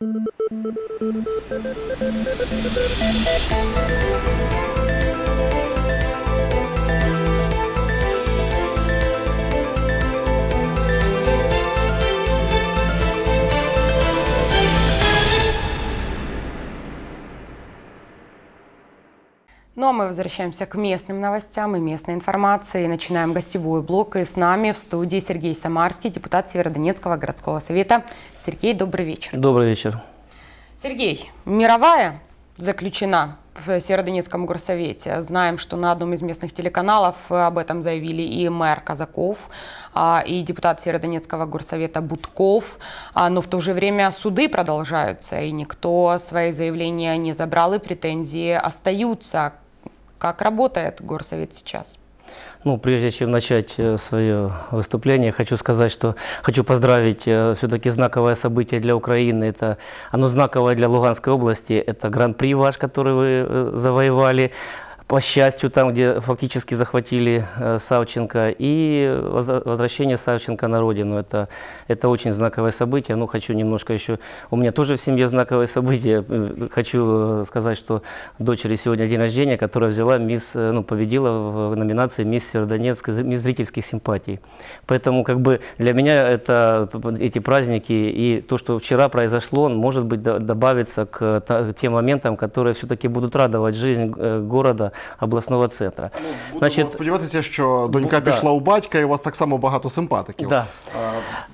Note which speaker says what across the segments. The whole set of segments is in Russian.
Speaker 1: Thank you. Ну а мы возвращаемся к местным новостям и местной информации. Начинаем гостевой блок. И с нами в студии Сергей Самарский, депутат Северодонецкого городского совета. Сергей, добрый вечер.
Speaker 2: Добрый вечер.
Speaker 1: Сергей, мировая заключена в Северодонецком горсовете. Знаем, что на одном из местных телеканалов об этом заявили и мэр Казаков, а, и депутат Северодонецкого горсовета Будков. А, Но в то же время суды продолжаются, и никто свои заявления не забрал, и претензии остаются. Как работает горсовет сейчас?
Speaker 2: Ну, прежде чем начать э, свое выступление, хочу сказать, что хочу поздравить все-таки знаковое событие для Украины. Это оно знаковое для Луганской области. Это гран-при ваш, который вы э, завоевали. По счастью, там, где фактически захватили э, Савченко, и возра- возвращение Савченко на родину. Это, это очень знаковое событие. Ну, хочу немножко еще... У меня тоже в семье знаковое событие. Э, Хочу э, сказать, что дочери сегодня день рождения, которая взяла мисс, э, ну, победила в номинации «Мисс Северодонецк», мисс зрительских симпатий. Поэтому, как бы, для меня это, эти праздники и то, что вчера произошло, может быть, до- добавится к та- тем моментам, которые все-таки будут радовать жизнь э, города, обласного центра.
Speaker 3: Будемо
Speaker 2: Значить,
Speaker 3: сподіватися, що донька
Speaker 2: бу- да.
Speaker 3: пішла у батька, і у вас так само багато симпатиків.
Speaker 2: Да.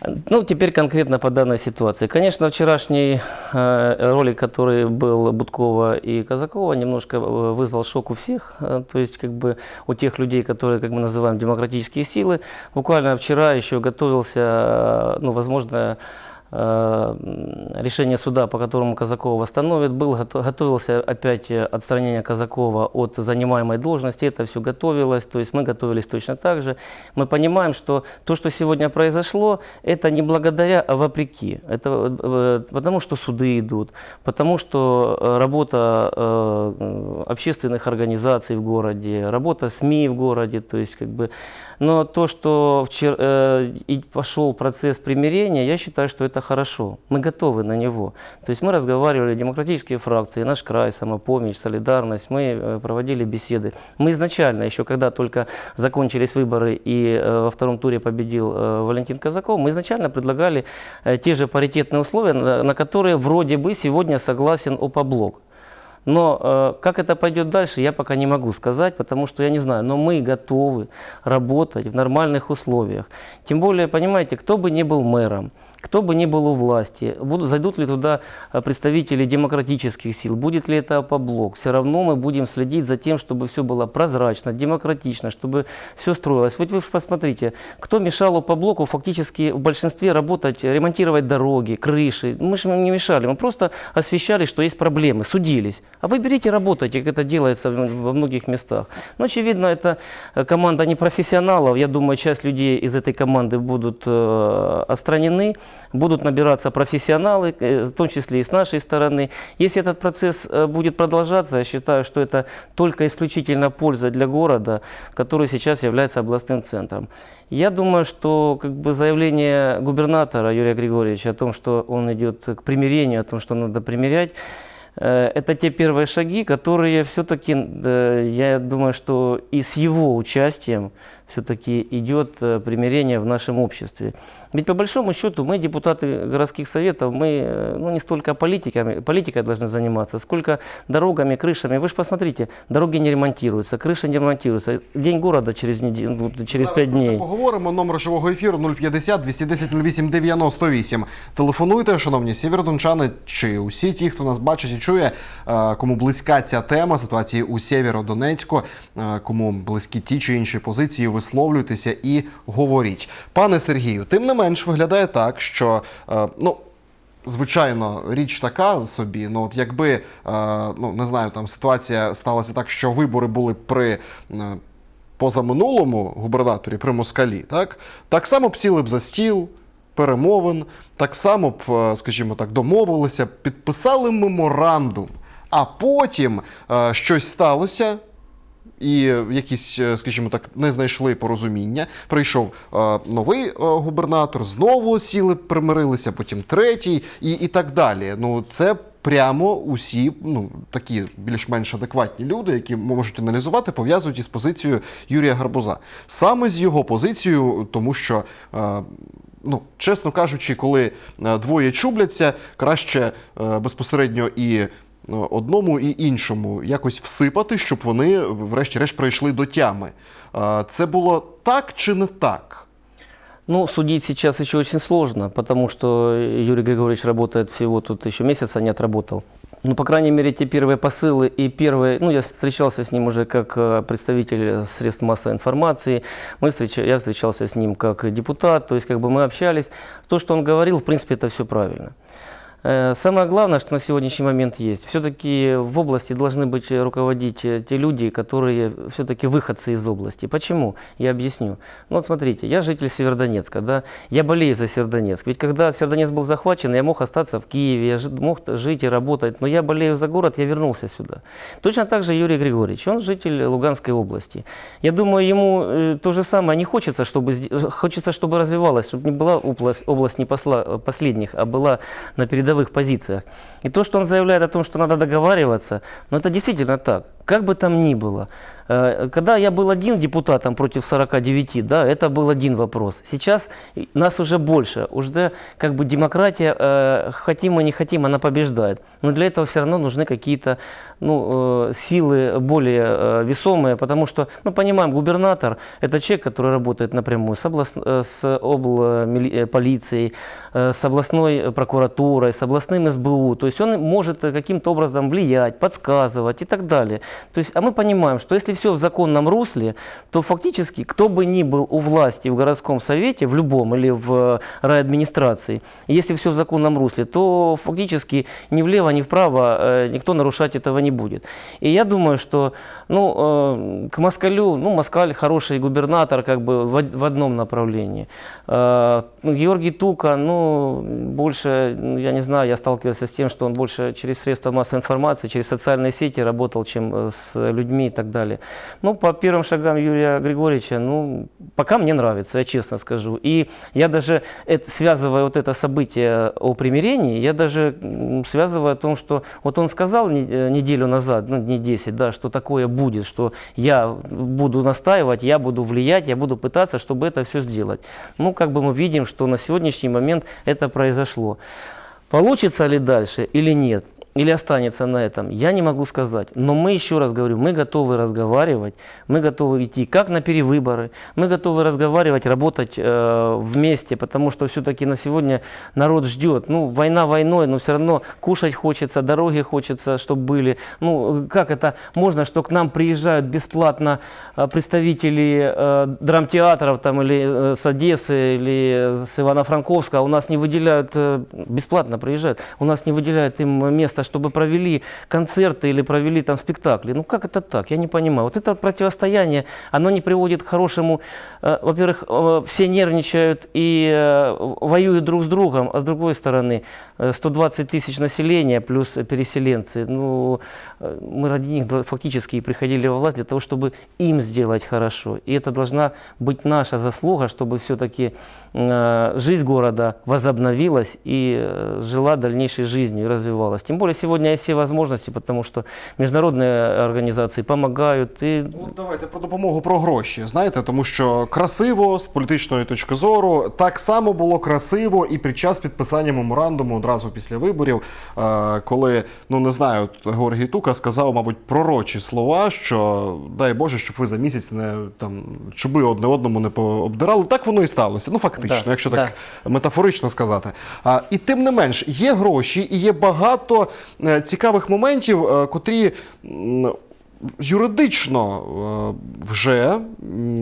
Speaker 3: А,
Speaker 2: Ну, теперь конкретно по данной ситуации. Конечно, вчерашний э, ролик, который был Будкова и Казакова, немножко э, вызвал шок у всех, э, то есть как бы у тех людей, которые, как мы называем, демократические силы. Буквально вчера еще готовился, э, ну, возможно, э, решение суда, по которому Казакова восстановит, был, гото- готовился опять э, отстранение Казакова от занимаемой должности, это все готовилось, то есть мы готовились точно так же. Мы понимаем, что то, что сегодня произошло, это не благодаря, а вопреки. Это э, потому, что суды идут, потому что э, работа э, общественных организаций в городе, работа СМИ в городе, то есть как бы но то, что вчера, э, пошел процесс примирения, я считаю, что это хорошо. Мы готовы на него. То есть мы разговаривали, демократические фракции, наш край, самопомощь, солидарность, мы э, проводили беседы. Мы изначально, еще когда только закончились выборы и э, во втором туре победил э, Валентин Казаков, мы изначально предлагали те же паритетные условия, на которые вроде бы сегодня согласен ОПОБЛОК. Но э, как это пойдет дальше, я пока не могу сказать, потому что я не знаю. Но мы готовы работать в нормальных условиях. Тем более, понимаете, кто бы ни был мэром, кто бы ни был у власти, будут, зайдут ли туда э, представители демократических сил, будет ли это поблок, все равно мы будем следить за тем, чтобы все было прозрачно, демократично, чтобы все строилось. Вот вы посмотрите, кто мешал по блоку фактически в большинстве работать, ремонтировать дороги, крыши. Мы же не мешали, мы просто освещали, что есть проблемы, судились. А вы берите, работайте, как это делается во многих местах. Но, очевидно, это э, команда непрофессионалов. Я думаю, часть людей из этой команды будут э, отстранены, будут набираться профессионалы, э, в том числе и с нашей стороны. Если этот процесс э, будет продолжаться, я считаю, что это только исключительно польза для города, который сейчас является областным центром. Я думаю, что как бы заявление губернатора Юрия Григорьевича о том, что он идет к примирению, о том, что надо примирять, э, это те первые шаги, которые все-таки, я думаю, что и с его участием все-таки идет э, примирение в нашем обществе. Ведь по большому счету мы, депутаты городских советов, мы э, ну, не столько политиками, политикой должны заниматься, сколько дорогами, крышами. Вы же посмотрите, дороги не ремонтируются, крыши не ремонтируются. День города через, неделю, ну, через
Speaker 3: Зараз
Speaker 2: 5
Speaker 3: про це
Speaker 2: дней.
Speaker 3: поговоримо. Номер живого ефіру 050 210 08 98. Телефонуйте, шановні сєвєродончани, чи усі ті, хто нас бачить і чує, е, кому близька ця тема ситуації у Сєвєродонецьку, е, кому близькі ті чи інші позиції, висловлюйтеся і говоріть. Пане Сергію, тим не менш виглядає так, що е, ну. Звичайно, річ така собі. Ну, от якби е, ну не знаю, там ситуація сталася так, що вибори були при е, позаминулому губернаторі при москалі, так, так само б сіли б за стіл перемовин, так само б, скажімо так, домовилися, підписали меморандум, а потім щось сталося. І якісь, е, скажімо так, не знайшли порозуміння. Прийшов е, новий е, губернатор, знову сіли, примирилися, потім третій, і, і так далі. Ну це. Прямо усі ну такі більш-менш адекватні люди, які можуть аналізувати, пов'язують із позицією Юрія Гарбуза. Саме з його позицією, тому що ну, чесно кажучи, коли двоє чубляться, краще безпосередньо і одному, і іншому якось всипати, щоб вони, врешті-решт, прийшли до тями. Е, Це було так чи не так?
Speaker 2: Ну, судить сейчас еще очень сложно, потому что Юрий Григорьевич работает всего тут еще месяца не отработал. Ну, по крайней мере, те первые посылы и первые, ну, я встречался с ним уже как э, представитель средств массовой информации, мы встреч... я встречался с ним как депутат, то есть как бы мы общались. То, что он говорил, в принципе, это все правильно. Э, Самое главное, что на сегодняшний момент есть, все-таки в области должны быть руководить э, те люди, которые все-таки выходцы из области. Почему? Я объясню. Ну вот смотрите, я житель Северодонецка, да, я болею за Северодонецк. Ведь когда Северодонецк был захвачен, я мог остаться в Киеве, я мог жить и работать, но я болею за город, я вернулся сюда. Точно так же Юрий Григорьевич, он житель Луганской области. Я думаю, ему э, то же самое не хочется, чтобы, хочется, чтобы развивалась, чтобы не была область, область не посла- последних, а была на передовых позициях. И то, что он заявляет о том, что надо договариваться, ну это действительно так. Как бы там ни было. Э, Когда я был один депутатом против 49, да, это был один вопрос. Сейчас нас уже больше. Уже как бы демократия, э, хотим мы не хотим, она побеждает. Но для этого все равно нужны какие-то ну, э, силы более весомые, потому что мы понимаем, губернатор – это человек, который работает напрямую с, област, с обл. полицией, с областной прокуратурой, с областным СБУ. То есть он может каким-то образом влиять, подсказывать и так далее. То есть, а мы понимаем, что если все в законном русле, то фактически кто бы ни был у власти в городском совете, в любом или в э, райадминистрации, если все в законном русле, то фактически ни влево, ни вправо э, никто нарушать этого не будет. И я думаю, что ну, э, к Москалю, ну, Москаль хороший губернатор как бы в, од- в одном направлении. Ну, Георгий Тука, ну, больше, ну, я не знаю, я сталкивался с тем, что он больше через средства массовой информации, через социальные сети работал, чем с людьми и так далее. Ну, по первым шагам Юрия Григорьевича, ну, пока мне нравится, я честно скажу. И я даже, это, связывая вот это событие о примирении, я даже связываю о том, что вот он сказал э, неделю назад, ну, не 10, да, что такое будет, что я буду настаивать, я буду влиять, я буду пытаться, чтобы это все сделать. Ну, как бы мы видим, что на сегодняшний момент это произошло. Получится ли дальше или нет? Или останется на этом, я не могу сказать. Но мы, еще раз говорю, мы готовы разговаривать, мы готовы идти как на перевыборы, мы готовы разговаривать, работать э, вместе, потому что все-таки на сегодня народ ждет. Ну, война войной, но все равно кушать хочется, дороги хочется, чтобы были. Ну, как это можно, что к нам приезжают бесплатно э, представители э, драмтеатров там, или э, с Одессы, или с Ивано-Франковска, а у нас не выделяют, э, бесплатно приезжают, у нас не выделяют им место, чтобы провели концерты или провели там спектакли. Ну как это так? Я не понимаю. Вот это противостояние, оно не приводит к хорошему. Э, Во-первых, э, все нервничают и э, воюют друг с другом, а с другой стороны, э, 120 тысяч населения плюс переселенцы. Ну, мы ради них фактически и приходили во власть для того, чтобы им сделать хорошо. И это должна быть наша заслуга, чтобы все-таки жизнь города возобновилась и жила дальнейшей жизнью и развивалась. Тем более сегодня есть все возможности, потому что международные организации помогают. И
Speaker 3: Ну, давайте про допомогу про гроші. Знаєте, тому що красиво з політичної точки зору так само було красиво і під час підписання меморандуму одразу після виборів, е, коли ну не знаю, Георгій Тука сказав, мабуть, пророчі слова, що дай Боже, щоб ви за місяць не там чуби одне одному не пообдирали. Так воно і сталося. Ну фактично,
Speaker 2: Да,
Speaker 3: якщо
Speaker 2: да.
Speaker 3: так метафорично сказати. А, і тим не менш, є гроші і є багато цікавих моментів, е, котрі. Юридично е, вже,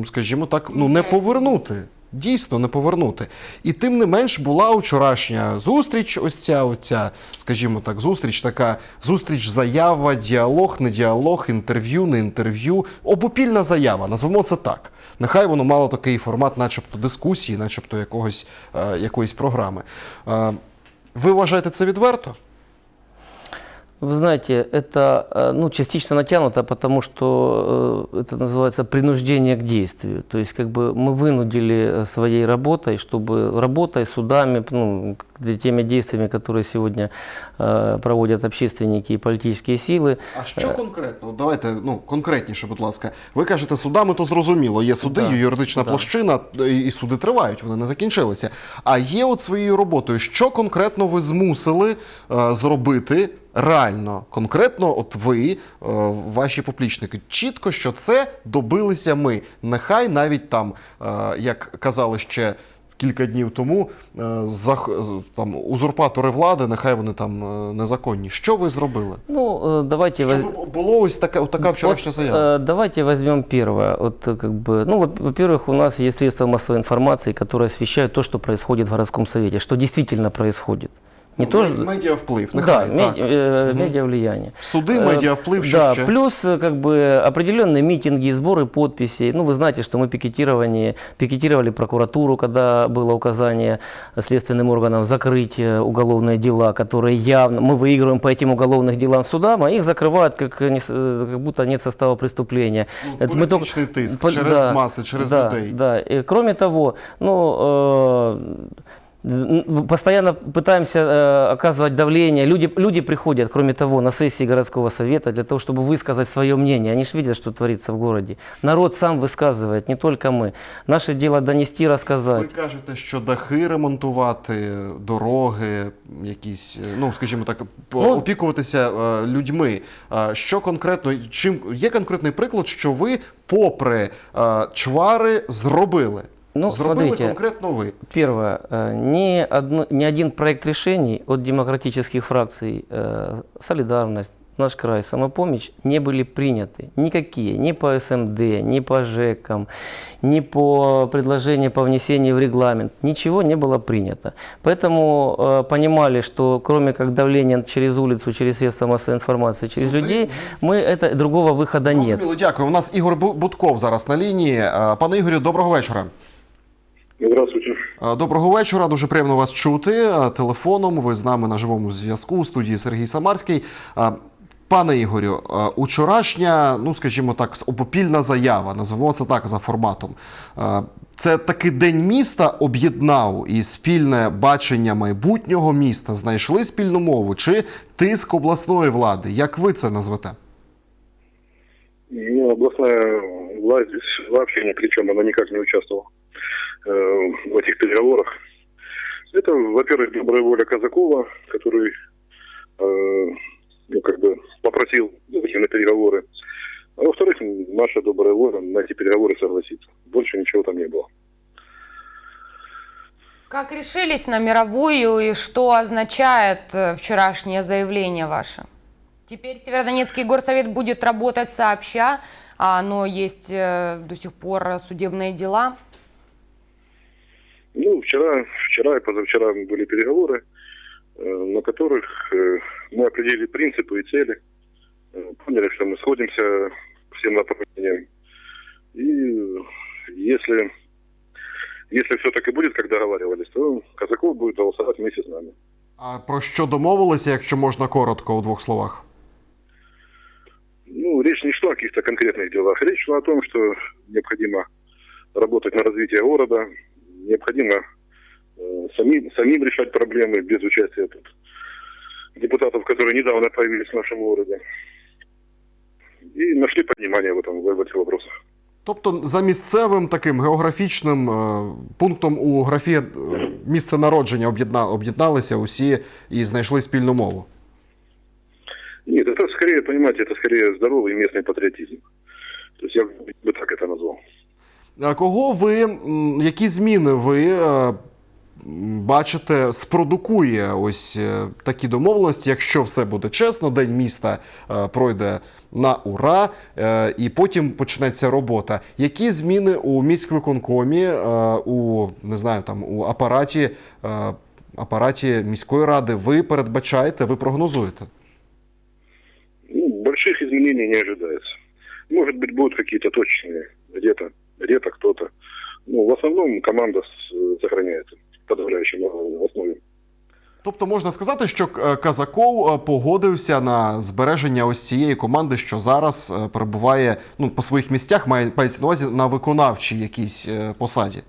Speaker 3: скажімо так, ну не повернути. Дійсно не повернути. І тим не менш була вчорашня зустріч, ось ця, оця, скажімо так, зустріч, така зустріч, заява, діалог, не діалог, інтерв'ю, не інтерв'ю, обопільна заява, назвемо це так. Нехай воно мало такий формат, начебто дискусії, начебто якогось, е, якоїсь програми. Е, ви вважаєте це відверто?
Speaker 2: Вы знаете, это э, ну, частично натянуто, потому что э, это называется принуждение к действию. То есть как бы мы вынудили э, своей работой, чтобы работой, судами, ну, к- теми действиями, которые сегодня э, проводят общественники и политические силы,
Speaker 3: А що конкретно? От Давайте ну конкретніше, будь ласка. Ви кажете, судами то зрозуміло. Є суди,
Speaker 2: Да,
Speaker 3: є юридична
Speaker 2: да.
Speaker 3: площина, і і суди тривають, вони не закінчилися. А є от своєю роботою, що конкретно ви змусили е, зробити реально, конкретно, от ви, е, ваші поплічники, чітко, що це добилися ми. Нехай навіть там, е, як казали ще. Кілька днів тому е, зах- з- там узурпатори влади, нехай вони там е, незаконні. Що ви зробили?
Speaker 2: ну э, давайте... воз-
Speaker 3: Щоб було ось така, от така вчорашня
Speaker 2: Вот,
Speaker 3: заява.
Speaker 2: э, давайте возьмем первое. Вот, э, как бы, ну, во- во-первых, у нас есть средства массовой информации, которые освещают то, что происходит в городском совете, что действительно происходит. Не то,
Speaker 3: М- медіа вплив,
Speaker 2: да,
Speaker 3: нехай,
Speaker 2: ме-
Speaker 3: так.
Speaker 2: э,
Speaker 3: Мгм.
Speaker 2: медиа влияние.
Speaker 3: Суди,
Speaker 2: Э,
Speaker 3: медіа вплив, що
Speaker 2: Да,
Speaker 3: ще?
Speaker 2: плюс э, как бы определенные митинги, сборы подписей. Ну, вы знаете, что мы пикетирование, пикетировали прокуратуру, когда было указание следственным органам закрыть э, уголовные дела, которые явно мы выигрываем по этим уголовным делам судам, а их закрывают как, не с- э, как будто нет состава преступления.
Speaker 3: Ну,
Speaker 2: Это мы только-
Speaker 3: політичний тиск
Speaker 2: По-
Speaker 3: через маси, через
Speaker 2: да,
Speaker 3: людей.
Speaker 2: Да. И, кроме того, ну, э, н- постоянно пытаемся э, оказывать давление. Люди, люди приходят, кроме того, на сессии городского совета для того, чтобы высказать свое мнение. Они же видят, что творится в городе. Народ сам высказывает, не только мы. Наше дело донести,
Speaker 3: Ви
Speaker 2: рассказать.
Speaker 3: кажете, що дахи ремонтувати, дороги, якісь, е, ну скажімо так, по-
Speaker 2: Ну,
Speaker 3: опікуватися е, людьми. Е, Що конкретно, чим є конкретний приклад, що ви, попри е, чвари, зробили?
Speaker 2: Ну,
Speaker 3: зробили
Speaker 2: смотрите,
Speaker 3: конкретно ви.
Speaker 2: Первое. э, Ни, одно, ни один проект решений от демократических фракций э, «Солидарность», «Наш край», «Самопомощь» не были приняты. Никакие. Ни по СМД, ни по ЖЭКам, ни по предложению по внесению в регламент. Ничего не было принято. Поэтому э, понимали, что кроме как давления через улицу, через средства массовой информации, через
Speaker 3: Суды,
Speaker 2: людей, мы это, другого выхода нет.
Speaker 3: Зрозуміло, дякую. У нас Ігор Бу- Будков зараз на лінії. Е, Пане Ігорю, доброго вечора.
Speaker 4: Здравствуйте.
Speaker 3: Доброго вечора, дуже приємно вас чути телефоном. Ви з нами на живому зв'язку у студії Сергій Самарський. Пане Ігорю, учорашня, ну скажімо так, обопільна заява, назвемо це так за форматом. Це такий день міста об'єднав і спільне бачення майбутнього міста знайшли спільну мову чи тиск обласної влади? Як ви це назвете?
Speaker 4: Ну, областная власть вообще ни при чем, она никак не участвовала э, в этих переговорах. Это, во-первых, добрая воля Казакова, который, э, ну, как бы попросил выйти на переговоры. А во-вторых, наша добрая воля на эти переговоры согласиться. Больше ничего там не было.
Speaker 1: Как решились на мировую и что означает э, вчерашнее заявление ваше? Теперь Северодонецкий горсовет будет работать сообща, а, но есть э, до сих пор судебные дела.
Speaker 4: Ну, вчера, вчера и позавчера были переговоры, э, на которых э, мы определили принципы и цели, э, поняли, что мы сходимся всем направлениям. И если, если все так и будет, как договаривались, то Казаков будет голосовать вместе с нами.
Speaker 3: А про що домовилися, якщо можна коротко у двох словах?
Speaker 4: Ну, речь не шла о каких-то конкретных делах. Речь шла о том, что необходимо работать на развитие города, необходимо э, самим, самим решать проблемы без участия тут депутатов, которые недавно появились в нашем городе. И нашли понимание в, этом, в этих вопросах.
Speaker 3: Тобто за місцевим таким географічним е, пунктом у графі е, місце народження об'єдна, об'єдналися усі і знайшли спільну мову.
Speaker 4: Нет, это скорее, понимаете, это скорее здоровый местный патриотизм. То есть я бы так это назвал.
Speaker 3: Кого ви, які зміни ви е, бачите, спродукує ось е, такі домовленості, якщо все буде чесно, день міста е, пройде на ура, і потім почнеться робота. Які зміни у міськвиконкомі, у не знаю, там у апараті, апараті міської ради ви передбачаєте, ви прогнозуєте?
Speaker 4: Ну, больших изменений не ожидается. Может быть, будут какие-то точечные, где-то, где-то кто-то. Ну, в основном команда с- сохраняется в подавляющем э, основе.
Speaker 3: Тобто можна сказати, що е, Казаков е, погодився на збереження ось цієї команди, що зараз е, перебуває ну, по своїх місцях, має мається на увазі на виконавчій якійсь е, посаді.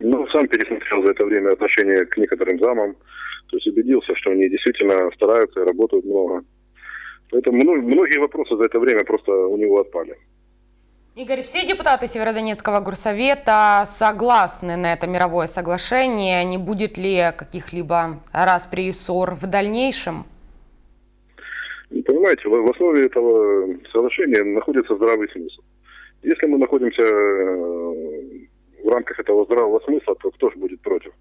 Speaker 4: Ну, сам пересмотрел за это время отношение к некоторым замам. То есть убедился, что они действительно стараются и работают много. Поэтому ну, многие вопросы за это время просто у него отпали.
Speaker 1: Игорь, все депутаты Северодонецкого горсовета согласны на это мировое соглашение. Не будет ли каких-либо распри и ссор в дальнейшем?
Speaker 4: И Понимаете, в в основе этого соглашения находится здравый смысл. Если мы находимся э, в рамках этого здравого смысла, то кто же будет против?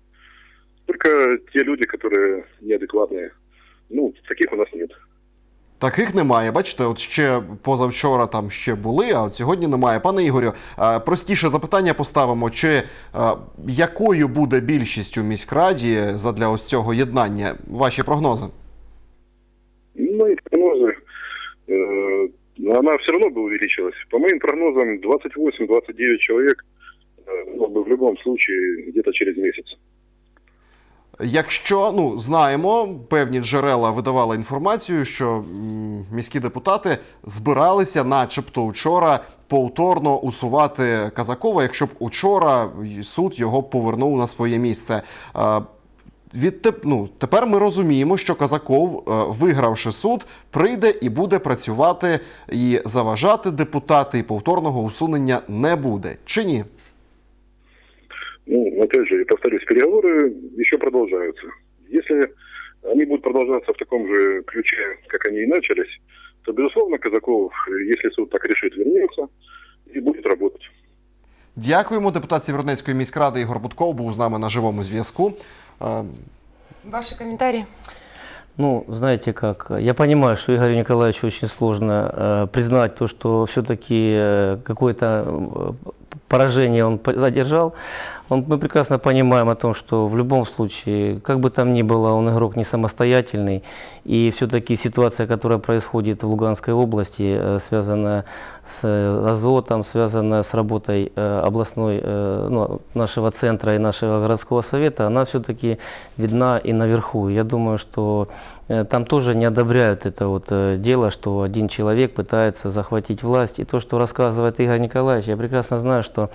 Speaker 4: Только те люди, которые неадекватные. Ну, таких у нас нет.
Speaker 3: Таких немає. Бачите, от ще позавчора там ще були, а от сьогодні немає. Пане Ігорю, е, простіше запитання поставимо: чи е, якою буде більшість у міськраді задля ось цього єднання? Ваші прогнози?
Speaker 4: Ну, и прогнозы, э, она все равно бы увеличилась. По моим прогнозам, 28-29 человек э, ну, бы в любом случае где-то через месяц.
Speaker 3: Якщо ну знаємо, певні джерела видавали інформацію, що міські депутати збиралися, начебто, вчора повторно усувати Казакова, якщо б учора суд його повернув на своє місце. Відтеп, ну, тепер ми розуміємо, що Казаков, е, вигравши суд, прийде і буде працювати і заважати депутати, і повторного усунення не буде. Чи ні?
Speaker 4: Ну, опять же, я повторюсь, переговоры еще продолжаются. Если они будут продолжаться в таком же ключе, как они и начались, то, безусловно, Казаков, если суд так решит, вернется и будет работать.
Speaker 3: Дякуємо. Депутат Сєвєродонецької міськради Ігор Будков був з нами на живому зв'язку. Е,
Speaker 1: Ваши комментарии?
Speaker 2: Ну, знаете как, я понимаю, что Игорю Николаевичу очень сложно э, признать то, что все-таки э, какое-то э, поражение он задержал. Он, мы прекрасно понимаем о том, что в любом случае, как бы там ни было, он игрок не самостоятельный. И все-таки ситуация, которая происходит в Луганской области, э, связанная с э, азотом, связанная с работой э, областной, ну, нашего центра и нашего городского совета, она все-таки видна и наверху. Я думаю, что там тоже не одобряют это вот э, дело, что один человек пытается захватить власть. И то, что рассказывает Игорь Николаевич, я прекрасно знаю, что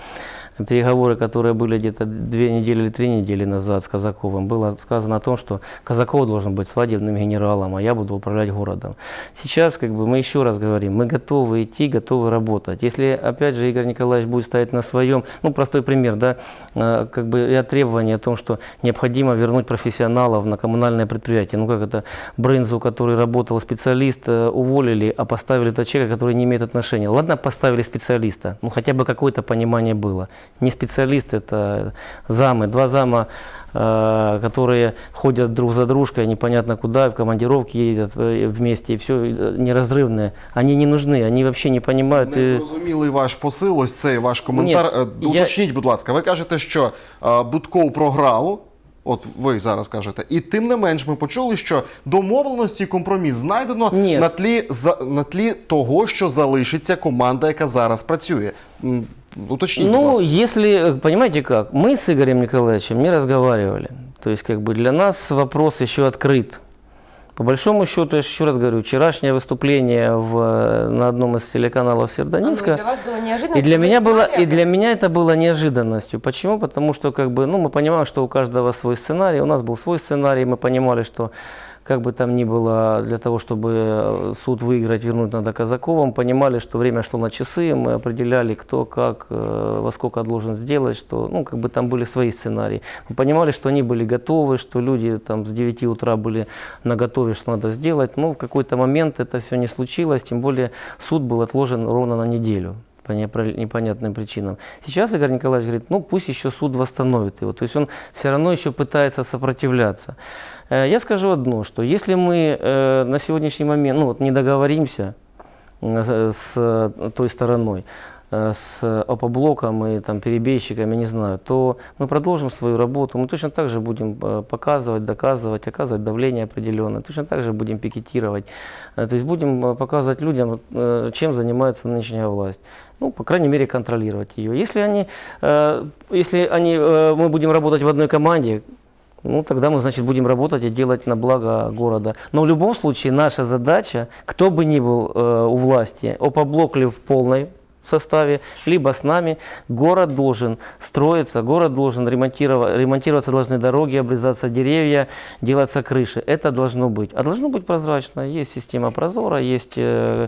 Speaker 2: переговоры, которые были где-то две недели или три недели назад с Казаковым, было сказано о том, что Казаков должен быть свадебным генералом, а я буду управлять городом. Сейчас, как бы, мы еще раз говорим, мы готовы идти, готовы работать. Если, опять же, Игорь Николаевич будет стоять на своем, ну, простой пример, да, э, как бы ряд требований о том, что необходимо вернуть профессионалов на коммунальное предприятие. Ну, как это, Брынзу, который работал специалист, э, уволили, а поставили того человека, который не имеет отношения. Ладно, поставили специалиста, ну, хотя бы какое-то понимание было. Не специалист, это замы, два зама, э, которые ходят друг за дружкой, непонятно куда, в командировки едут э, вместе, и все неразрывные. Они не нужны, они вообще не понимают.
Speaker 3: Не
Speaker 2: и-
Speaker 3: зрозумілий ваш посил, ось цей ваш коментар.
Speaker 2: Ні,
Speaker 3: Е,
Speaker 2: я-
Speaker 3: Уточніть, будь ласка, ви кажете, що е, Будков програв. От ви зараз кажете, і тим не менш ми почули, що домовленості і компроміс знайдено
Speaker 2: Ні.
Speaker 3: на тлі за на тлі того, що залишиться команда, яка зараз працює. М, Уточніть, будь
Speaker 2: Ну,
Speaker 3: ласка.
Speaker 2: если, э, понимаете как, мы с Игорем Николаевичем не разговаривали. То есть, как бы для нас вопрос еще открыт. По большому счету, я еще раз говорю, вчерашнее выступление в, на одном из телеканалов
Speaker 1: А, ну,
Speaker 2: Северодонецка,
Speaker 1: для вас было неожиданно?
Speaker 2: и для меня было, и для меня это было неожиданностью. Почему? Потому что, как бы, ну, мы понимаем, что у каждого свой сценарий, у нас был свой сценарий, мы понимали, что как бы там ни было, для того, чтобы э, суд выиграть, вернуть надо Казакова, мы понимали, что время шло на часы, мы определяли, кто как, э, во сколько должен сделать, что, ну, как бы там были свои сценарии. Мы понимали, что они были готовы, что люди там с 9 утра были на готове, что надо сделать, но в какой-то момент это все не случилось, тем более суд был отложен ровно на неделю по непонятным причинам. Сейчас Игорь Николаевич говорит, ну пусть еще суд восстановит его. То есть он все равно еще пытается сопротивляться. Э, Я скажу одно, что если мы э, на сегодняшний момент ну, вот, не договоримся э, с той стороной, с опоблоком и там, перебежчиками, не знаю, то мы продолжим свою работу. Мы точно так же будем э, показывать, доказывать, оказывать давление определенное. Точно так же будем пикетировать. Э, То есть будем э, показывать людям, э, чем занимается нынешняя власть. Ну, по крайней мере, контролировать ее. Если, они, э, если они, э, мы будем работать в одной команде, ну, тогда мы, значит, будем работать и делать на благо города. Но в любом случае наша задача, кто бы ни был э, у власти, опоблок ли в полной составе, либо с нами, город должен строиться, город должен ремонтироваться, ремонтироваться должны дороги, обрезаться деревья, делаться крыши. Это должно быть. А должно быть прозрачно. Есть система Прозора, есть э,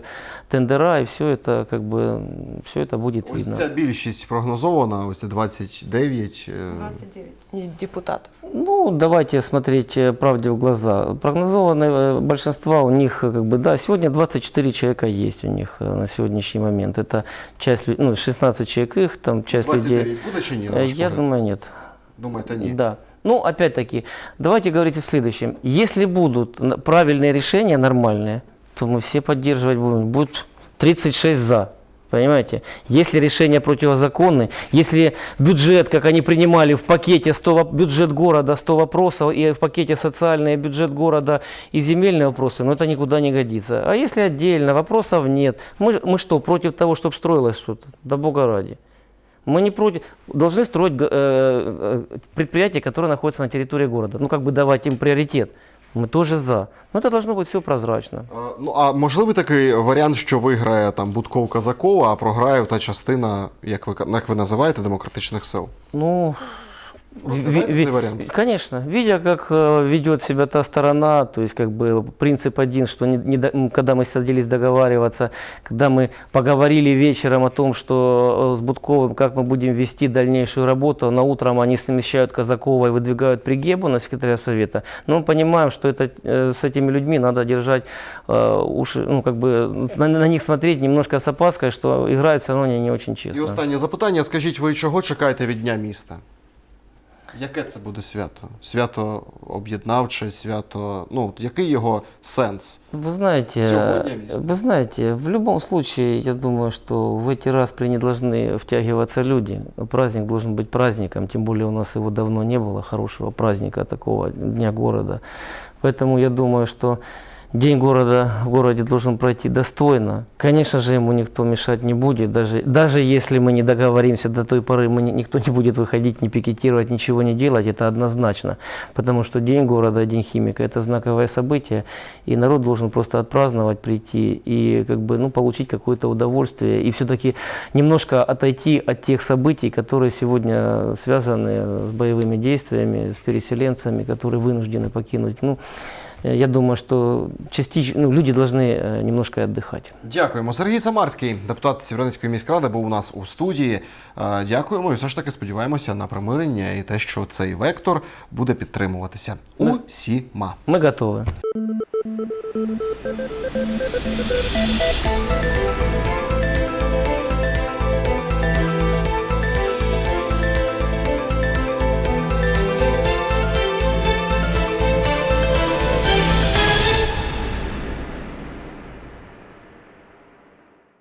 Speaker 2: тендера, и все это, как бы, все это будет
Speaker 3: Ось
Speaker 2: видно.
Speaker 3: ця більшість прогнозована, ось 29. е,
Speaker 1: 29 депутатов.
Speaker 2: Ну, давайте смотреть э, правде в глаза. Прогнозованное э, большинство у них, э, как бы, да, сегодня 24 человека есть у них э, на сегодняшний момент. Это часть, лю- ну, 16 человек их, там часть людей.
Speaker 3: 29 буде чи ні? на
Speaker 2: Э,
Speaker 3: ваш
Speaker 2: Я
Speaker 3: погляд?
Speaker 2: думаю, нет.
Speaker 3: Думаєте, ні?
Speaker 2: Да. Ну, опять-таки, давайте говорить о следующем. Если будут н- правильные решения, нормальные, то мы все поддерживать будем. Будет 36 за. Понимаете? Если решения противозаконны, если бюджет, как они принимали в пакете 100, воп- бюджет города 100 вопросов и в пакете социальный бюджет города и земельные вопросы, ну это никуда не годится. А если отдельно, вопросов нет. Мы, мы что, против того, чтобы строилось что-то? Да бога ради. Мы не против, должны строить э, э, предприятия, которые находятся на территории города. Ну, как бы давать им приоритет. Мы тоже за. Но это должно быть все прозрачно.
Speaker 3: Е, Ну, а можливий такий варіант, що виграє там Будков Казакова, а програє та частина, як ви, як ви називаєте, демократичних сил?
Speaker 2: Ну,
Speaker 3: Розглядаєте
Speaker 2: ви-
Speaker 3: цей варіант?
Speaker 2: Конечно, видя, как э, ведет себя та сторона, то есть как бы принцип один, что не, не до- м, когда мы садились договариваться, когда мы поговорили вечером о том, что э, с Будковым, как мы будем вести дальнейшую работу, на утром они смещают Казакова и выдвигают Пригебу на секретаря совета, но мы понимаем, что это, э, с этими людьми надо держать э, уши, ну как бы на, на них смотреть немножко с опаской, что играют все равно они не очень
Speaker 3: І
Speaker 2: честно.
Speaker 3: останнє запитання: скажіть, ви чого чекаєте від Дня міста? Яке це буде свято? Свято об'єднавче, свято. Ну, от який його сенс?
Speaker 2: Вы знаете,
Speaker 3: Сегодня место.
Speaker 2: вы знаете, в любом случае, я думаю, что в эти распри не должны втягиваться люди. Праздник должен быть праздником, тем более у нас его давно не было, хорошего праздника такого, Дня города. Поэтому я думаю, что День города в городе должен пройти достойно. Конечно же, ему никто мешать не будет. Даже, даже если мы не договоримся до той поры, мы, никто не будет выходить, не пикетировать, ничего не делать, это однозначно. Потому что День города, День химика – это знаковое событие, и народ должен просто отпраздновать, прийти и как бы, ну, получить какое-то удовольствие. И все-таки немножко отойти от тех событий, которые сегодня связаны с боевыми действиями, с переселенцами, которые вынуждены покинуть. Ну, я думаю, что частично, ну, люди должны э, немножко отдыхать.
Speaker 3: Дякуємо. Сергій Самарський, депутат Сєвєродонецької міськради, був у нас у студії. Е, Дякуємо і все ж таки сподіваємося на примирення і те, що цей вектор буде підтримуватися усіма.
Speaker 2: Мы готовы.